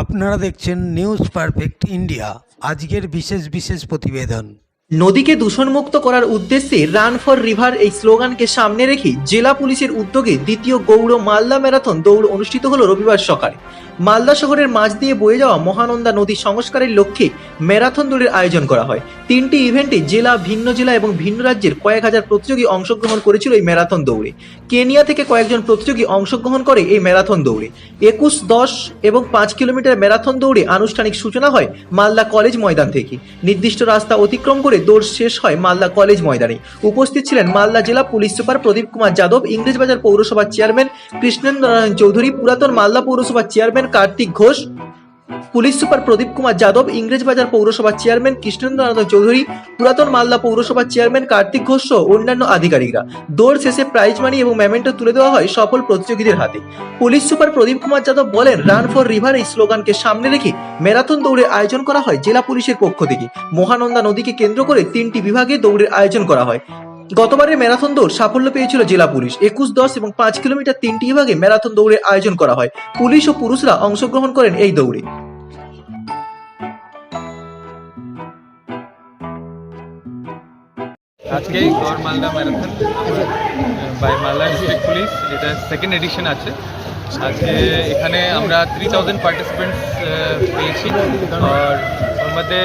আপনারা দেখছেন news perfect India আজকের বিশেষ বিশেষ প্রতিবেদন। নদীকে দূষণমুক্ত করার উদ্দেশ্যে রান ফর রিভার এই স্লোগানকে সামনে রেখে জেলা পুলিশের উদ্যোগে দ্বিতীয় গৌড় মালদা ম্যারাথন দৌড় অনুষ্ঠিত হলো রবিবার সকালে। মালদা শহরের মাঝ দিয়ে বয়ে যাওয়া মহানন্দা নদী সংস্কারের লক্ষ্যে ম্যারাথন দৌড়ের আয়োজন করা হয়। তিনটি ইভেন্টে জেলা, ভিন্ন জেলা এবং ভিন্ন রাজ্যের কয়েক হাজার প্রতিযোগী অংশগ্রহণ করেছিল এই ম্যারাথন দৌড়ে। কেনিয়া থেকে কয়েকজন প্রতিযোগী অংশগ্রহণ করে এই ম্যারাথন দৌড়ে। একুশ, দশ এবং পাঁচ কিলোমিটার ম্যারাথন দৌড়ে আনুষ্ঠানিক সূচনা হয় মালদা কলেজ ময়দান থেকে। নির্দিষ্ট রাস্তা অতিক্রম করে দৌড় শেষ হয় মালদা কলেজ ময়দানে। উপস্থিত ছিলেন মালদা জেলা পুলিশ সুপার প্রদীপ কুমার যাদব, ইংরেজবাজার পৌরসভার চেয়ারম্যান কৃষ্ণেন্দ্র নারায়ণ চৌধুরী, পুরাতন মালদা পৌরসভার chairman Kartik Ghosh, police super Pradip Kumar Yadav Englishbazar পৌরসভার চেয়ারম্যান কৃষ্ণেন্দ্রনাথ চৌধুরী, পুরাতন মালদা পৌরসভার চেয়ারম্যান কার্তিক ঘোষ সহ অন্যান্য আধিকারিকরা। দৌড় শেষে প্রাইজ মানি এবং মেমেন্টো তুলে দেওয়া হয় সফল প্রতিযোগীদের হাতে। পুলিশ সুপার প্রদীপ কুমার যাদব বলেন রান ফর রিভার এই স্লোগানকে সামনে রেখে ম্যারাথন দৌড়ের আয়োজন করা হয় জেলা পুলিশের পক্ষ থেকে। মহানন্দা নদীকে কেন্দ্র করে তিনটি বিভাগে দৌড়ের আয়োজন করা হয়। গতবারের ম্যারাথন দৌড় সাফল্য পেয়েছিল জেলা পুলিশ। একুশ, দশ এবং পাঁচ কিলোমিটার তিনটি বিভাগে ম্যারাথন দৌড়ের আয়োজন করা হয়। পুলিশ ও পুরুষরা অংশগ্রহণ করেন এই দৌড়ে। আজকে Gour Malda marathon, by Malda district police এটা সেকেন্ড এডিশন আছে। আজকে এখানে আমরা থ্রি থাউজেন্ড পার্টিসিপেন্টস পেয়েছি। আর ওর মধ্যে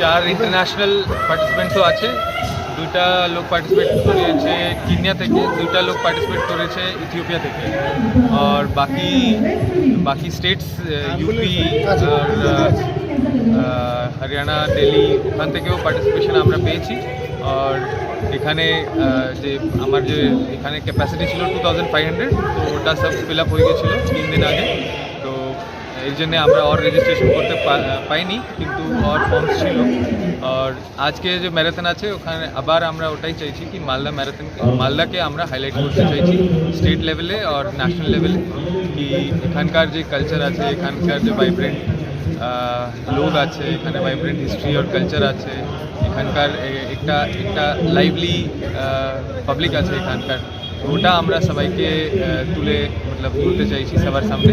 চার ইন্টারন্যাশনাল পার্টিসিপেন্টসও আছে। দুইটা লোক পার্টিসিপেট করেছে কিনিয়া থেকে, দুইটা লোক পার্টিসিপেট করেছে ইথিওপিয়া থেকে। আর বাকি বাকি স্টেটস ইউপি আর হরিয়ানা দিল্লি ওখান থেকেও পার্টিসিপেশন আমরা পেয়েছি। আর এখানে যে আমার যে এখানে ক্যাপাসিটি ছিল টু থাউজেন্ড ফাইভ হান্ড্রেড তো ওটা সব ফিল আপ হয়ে গেছিল তিন দিন আগে। এই জন্যে আমরা আর রেজিস্ট্রেশন করতে পাইনি, কিন্তু আর ফর্মস ছিল। আর আজকে যে ম্যারাথন আছে, ওখানে আবার আমরা ওটাই চাইছি কি মালদা ম্যারাথন মালদাকে আমরা হাইলাইট করতে চাইছি স্টেট লেভেলে আর ন্যাশনাল লেভেলে কি এখানকার যে কালচার আছে, এখানকার যে ভাইব্রেন্ট লোক আছে, এখানে ভাইব্রেন্ট হিস্ট্রি আর কালচার আছে, এখানকার একটা একটা লাইভলি পাবলিক আছে এখানকার। ওটা আমরা সবাইকে তুলে, মতলব তুলতে চাইছি সবার সামনে।